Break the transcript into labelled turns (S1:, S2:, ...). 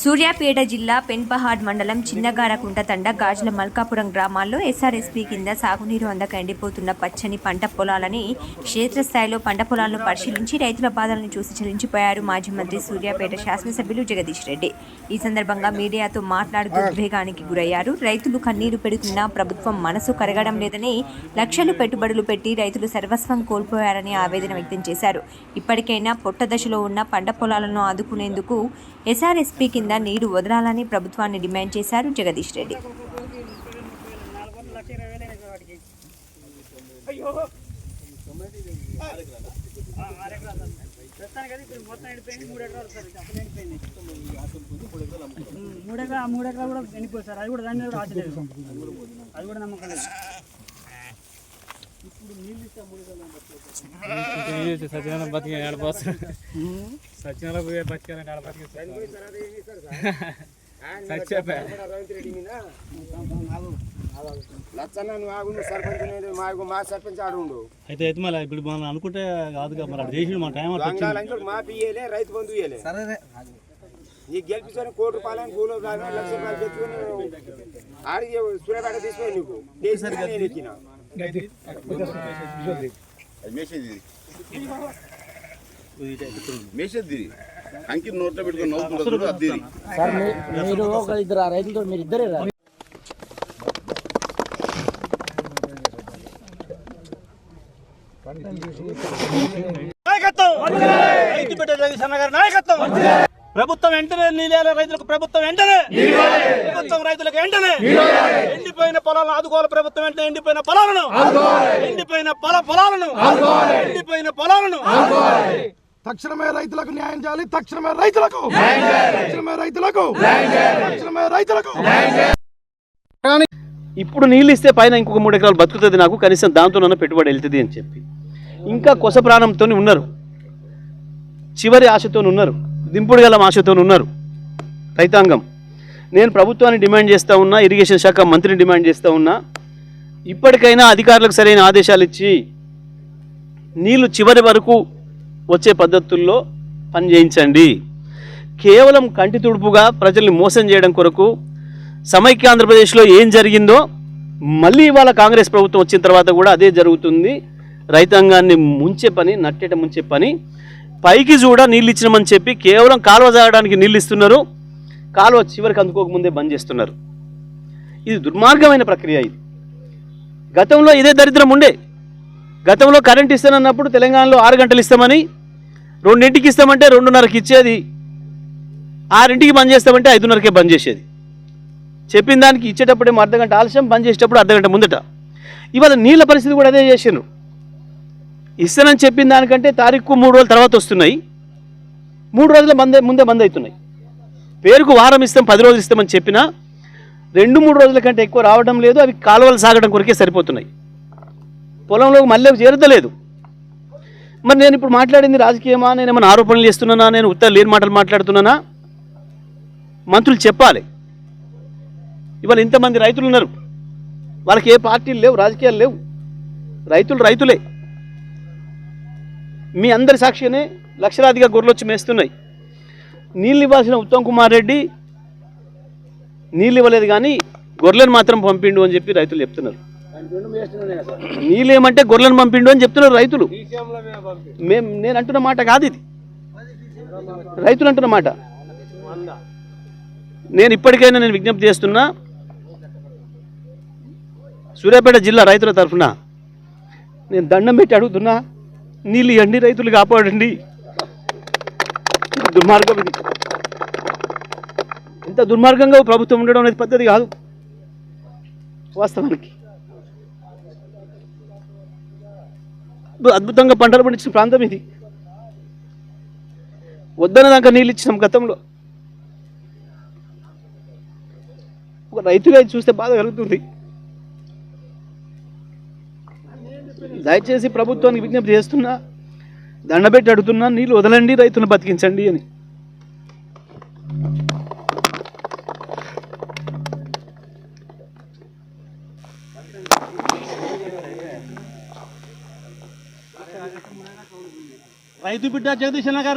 S1: సూర్యాపేట జిల్లా పెన్పహాడ్ మండలం చిన్నగారకుంట తండ గాజుల మల్కాపురం గ్రామాల్లో ఎస్ఆర్ఎస్పీ కింద సాగునీరు అందక ఎండిపోతున్న పచ్చని పంట పొలాలని క్షేత్రస్థాయిలో పంట పొలాలను పరిశీలించి రైతుల బాధలను చూసి చెల్లించిపోయారు మాజీ మంత్రి సూర్యాపేట శాసనసభ్యులు జగదీష్ రెడ్డి. ఈ సందర్భంగా మీడియాతో మాట్లాడుతూ ఉద్వేగానికి గురయ్యారు. రైతులు కన్నీరు పెడుతున్నా ప్రభుత్వం మనసు కరగడం లేదని లక్షలు పెట్టుబడులు పెట్టి రైతులు సర్వస్వం కోల్పోయారని ఆవేదన వ్యక్తం చేశారు. ఇప్పటికైనా పొట్ట దశలో ఉన్న పంట పొలాలను ఆదుకునేందుకు ఎస్ఆర్ఎస్పీ కింద నీరు వదలాలని ప్రభుత్వాన్ని డిమాండ్ చేశారు జగదీష్ రెడ్డి.
S2: ప్రస్తుతానికి మొత్తం మూడు మూడు కూడా ఎండిపోయింది సార్. అది కూడా దాని కూడా ఆశ అది కూడా నమ్మకం లేదు.
S3: సత్యనారాయణ బతికి ఆడపోతారు సత్యనారాయణ పోయి బతికాలంటే ఆడ బతికి సత్యపే
S4: లచ్చన్న నువ్వు ఆగు నువ్వు సర్పంచ్ నేను మా మా సర్పంచ్ ఆడు ఉండు
S5: అయితే అయితే మళ్ళీ ఇప్పుడు మనం అనుకుంటే కాదుగా మరి అటు చేసి మన టైం అట్లా వచ్చింది
S4: బంగాళంచుడు మా పియ్యలే రైతు బంధు ఇయ్యలే నీకు గెలిపించుకొని కోటి రూపాయలు కూలో కాదు లక్ష రూపాయలు తెచ్చుకొని ఆడికి సూర్యపేట తీసుకొని నీకు దేశం నేను ఎక్కిన
S6: మేసేది అంకి నోట్లో పెట్టుకొని నవ్వుకుంటారు అది
S7: సార్ మీ- మీరు ఒక ఇద్దరు ఆ రైతులతో మీరు ఇద్దరే రా
S5: నాయకత్వం రైతు బిడ్డ జగదీశన్న గారి నాయకత్వం ప్రభుత్వం వెంటనే నీళ్ళ రైతులకు ప్రభుత్వం వెంటనే ప్రభుత్వం రైతులకు వెంటనే ఎండిపోయిన పొలాలను ఆదుకోవాలి ప్రభుత్వం వెంటనే ఎండిపోయిన పొలాలను ఎండిపోయిన పొల పొలాలను ఎండిపోయిన పొలాలను
S8: తక్షణమే రైతులకు న్యాయం చేయాలి. తక్షణమే రైతులకు తక్షణమే రైతులకు తక్షణమే రైతులకు
S5: ఇప్పుడు నీళ్ళు ఇస్తే పైన ఇంకొక మూడు ఎకరాలు బతుకుతుంది నాకు. కనీసం దాంతోనన్నా పెట్టుబడి వెళ్తుంది అని చెప్పి. ఇంకా కొస ప్రాణంతో ఉన్నారు. చివరి ఆశతో ఉన్నారు. దింపుడు గల ఆశతో ఉన్నారు. రైతాంగం నేను ప్రభుత్వాన్ని డిమాండ్ చేస్తూ ఉన్నా ఇరిగేషన్ శాఖ మంత్రిని డిమాండ్ చేస్తూ ఉన్నా ఇప్పటికైనా అధికారులకు సరైన ఆదేశాలు ఇచ్చి నీళ్ళు చివరి వరకు వచ్చే పద్ధతుల్లో పని చేయించండి. కేవలం కంటి తుడుపుగా ప్రజల్ని మోసం చేయడం కొరకు సమైక్య ఆంధ్రప్రదేశ్లో ఏం జరిగిందో మళ్ళీ ఇవాళ కాంగ్రెస్ ప్రభుత్వం వచ్చిన తర్వాత కూడా అదే జరుగుతుంది. రైతాంగాన్ని ముంచే పని నట్టేట ముంచే పని. పైకి చూడ నీళ్ళు ఇచ్చినామని చెప్పి కేవలం కాలువ జాగడానికి నీళ్ళు ఇస్తున్నారు. కాలువ చివరికి అందుకోకముందే బంద్ చేస్తున్నారు. ఇది దుర్మార్గమైన ప్రక్రియ ఇది. గతంలో ఇదే దరిద్రం ఉండే. గతంలో కరెంట్ ఇస్తానన్నప్పుడు తెలంగాణలో ఆరు గంటలు ఇస్తామని రెండింటికి ఇస్తామంటే రెండున్నరకి ఇచ్చేది. ఆరింటికి బంద్ చేస్తామంటే ఐదున్నరకే బంద్ చేసేది. చెప్పిన దానికి ఇచ్చేటప్పుడేమో అర్ధగంట ఆలస్యం బంద్ చేసేటప్పుడు అర్ధగంట ముందట. ఇవాళ నీళ్ళ పరిస్థితి కూడా అదే చేసిండ్రు. ఇస్తానని చెప్పిన దానికంటే తారీఖు మూడు రోజుల తర్వాత వస్తున్నాయి. మూడు రోజుల మందే ముందే బంద్ అవుతున్నాయి. పేరుకు వారం ఇస్తాం పది రోజులు ఇస్తామని చెప్పినా రెండు మూడు రోజుల కంటే ఎక్కువ రావడం లేదు అవి కాలువలు సాగడం కొరకే సరిపోతున్నాయి. పొలంలో మళ్ళీ చేరుతలేదు. మరి నేను ఇప్పుడు మాట్లాడింది రాజకీయమా? నేను ఏమైనా ఆరోపణలు చేస్తున్నానా? నేను ఉత్తర లేని మాటలు మాట్లాడుతున్నానా? మంత్రులు చెప్పాలి. ఇవాళ ఇంతమంది రైతులు ఉన్నారు. వాళ్ళకి ఏ పార్టీలు లేవు రాజకీయాలు లేవు. రైతులు రైతులే. మీ అందరి సాక్షినే లక్షలాదిగా గొర్రెలు వచ్చి మేస్తున్నాయి. నీళ్ళు ఇవ్వాల్సిన ఉత్తమ్ కుమార్ రెడ్డి నీళ్ళు ఇవ్వలేదు కానీ గొర్రెలను మాత్రం పంపిండు అని చెప్పి రైతులు చెప్తున్నారు. నీళ్ళు ఏమంటే గొర్రెలను పంపిండు అని చెప్తున్నారు రైతులు. మేం నేను అంటున్న మాట కాదు ఇది. రైతులు అంటున్న మాట. నేను ఇప్పటికైనా నేను విజ్ఞప్తి చేస్తున్నా సూర్యాపేట జిల్లా రైతుల తరఫున నేను దండం పెట్టి అడుగుతున్నా నీళ్ళు ఇవ్వండి రైతులు కాపాడండి. దుర్మార్గం ఇది. ఇంత దుర్మార్గంగా ప్రభుత్వం ఉండడం అనేది పద్ధతి కాదు. వాస్తవానికి. అద్భుతంగా పంటలు పండించిన ప్రాంతం ఇది. వద్దన దాకా నీళ్ళు ఇచ్చినాం గతంలో. ఒక రైతుగా చూస్తే బాధ కలుగుతుంది. దయచేసి ప్రభుత్వానికి విజ్ఞప్తి చేస్తున్నా దండబెట్టి అడుగుతున్నా నీళ్ళు వదలండి రైతులను బతికించండి అని. రైతు బిడ్డ జగదీశ్ గారు